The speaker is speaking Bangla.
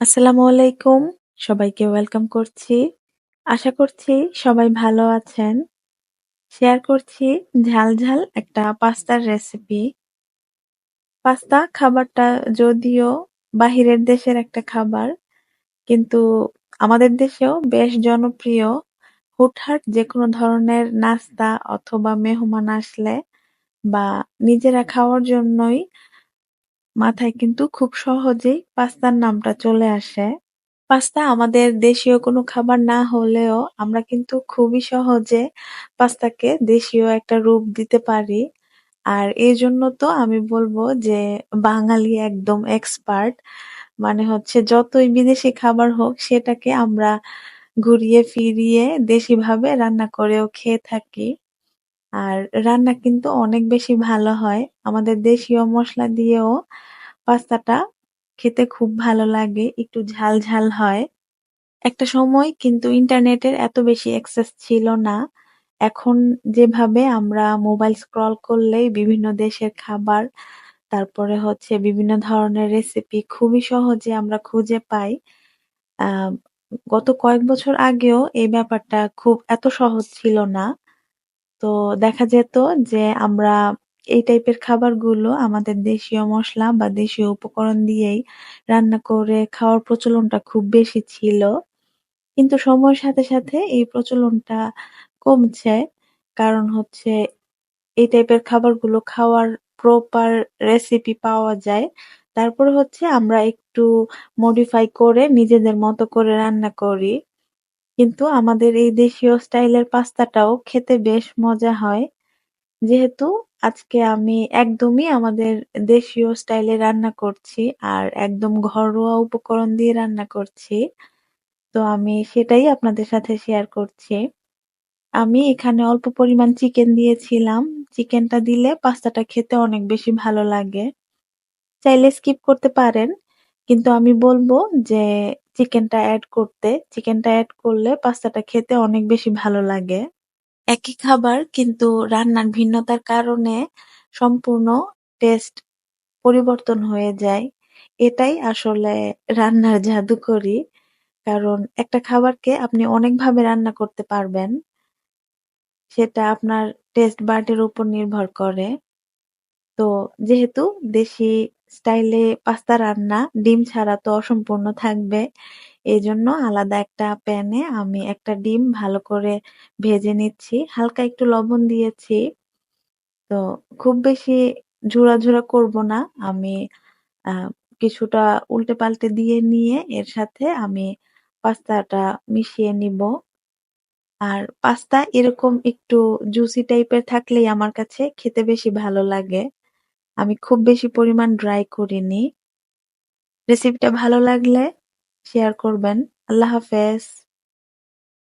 আসসালামু আলাইকুম। সবাইকে ওয়েলকাম করছি। আশা করছি সবাই ভালো আছেন। শেয়ার করছি ঝাল, ঝাল একটা পাস্তার রেসিপি। পাস্তা খাবারটা যদিও বাহিরের দেশের একটা খাবার, কিন্তু আমাদের দেশেও বেশ জনপ্রিয়। হুটহাট যেকোনো ধরনের নাস্তা অথবা মেহমান আসলে বা নিজেরা খাওয়ার জন্যই মাথায় কিন্তু খুব সহজেই পাস্তার নামটা চলে আসে। পাস্তা আমাদের দেশীয় কোনো খাবার না হলেও আমরা কিন্তু খুবই সহজে পাস্তাকে দেশীয় একটা রূপ দিতে পারি। আর এজন্য তো আমি বলব যে বাঙালি একদম এক্সপার্ট। মানে হচ্ছে যতই বিদেশি খাবার হোক সেটাকে আমরা ঘুরিয়ে ফিরিয়ে দেশিভাবে রান্না করেও খেয়ে থাকি। আর রান্না কিন্তু অনেক বেশি ভালো হয়। আমাদের দেশীয় মসলা দিয়েও পাস্তাটা খেতে খুব ভালো লাগে। একটু ঝাল, ঝাল হয়। একটা সময় কিন্তু ইন্টারনেটের এত বেশি অ্যাক্সেস ছিল না। এখন যেভাবে আমরা মোবাইল স্ক্রল করলেই বিভিন্ন দেশের খাবার, তারপরে হচ্ছে বিভিন্ন ধরনের রেসিপি খুবই সহজে আমরা খুঁজে পাই। গত কয়েক বছর আগেও এই ব্যাপারটা খুব এত সহজ ছিল না। তো দেখা যেত যে আমরা এই টাইপের খাবারগুলো আমাদের দেশীয় মসলা বা দেশীয় উপকরণ দিয়েই রান্না করে খাওয়ার প্রচলনটা খুব বেশি ছিল। কিন্তু সময়ের সাথে, সাথে এই প্রচলনটা কমছে। কারণ হচ্ছে এই টাইপের খাবারগুলো খাওয়ার প্রপার রেসিপি পাওয়া যায়। তারপরে হচ্ছে আমরা একটু মডিফাই করে নিজেদের মতো করে রান্না করি। কিন্তু আমাদের এই দেশীয় স্টাইলের পাস্তাটাও খেতে বেশ মজা হয়। যেহেতু আজকে আমি একদমই আমাদের দেশীয় স্টাইলে রান্না করছি আর একদম ঘরোয়া উপকরণ দিয়ে রান্না করছি। তো আমি সেটাই আপনাদের সাথে শেয়ার করছি। আমি এখানে অল্প পরিমাণ চিকেন দিয়েছিলাম। চিকেনটা দিলে পাস্তাটা খেতে অনেক বেশি ভালো লাগে। চাইলে স্কিপ করতে পারেন। কিন্তু আমি বলব যে চিকেনটা এড করতে। চিকেনটা এড করলে পাস্তাটা খেতে অনেক বেশি ভালো লাগে। একই খাবার কিন্তু রান্নার ভিন্নতার কারণে সম্পূর্ণ টেস্ট পরিবর্তন হয়ে যায়। এটাই আসলে রান্নার জাদুকরি। কারণ একটা খাবারকে আপনি অনেকভাবে রান্না করতে পারবেন। সেটা আপনার টেস্ট বাড উপর নির্ভর করে। তো যেহেতু দেশি স্টাইলে পাস্তা রান্না, ডিম ছাড়া তো অসম্পূর্ণ থাকবে। এজন্য আলাদা একটা প্যানে আমি একটা ডিম ভালো করে ভেজে নিচ্ছি। হালকা একটু লবণ দিয়েছি। তো খুব বেশি ঝুরা, ঝুরা করব না। আমি কিছুটা উল্টে-পাল্টে দিয়ে নিয়ে এর সাথে আমি পাস্তাটা মিশিয়ে নিব। আর পাস্তা এরকম একটু জুসি টাইপের থাকলেই আমার কাছে খেতে বেশি ভালো লাগে। আমি খুব বেশি পরিমাণ ড্রাই করিনি। রেসিপিটা ভালো লাগলে শেয়ার করবেন। আল্লাহ হাফেজ।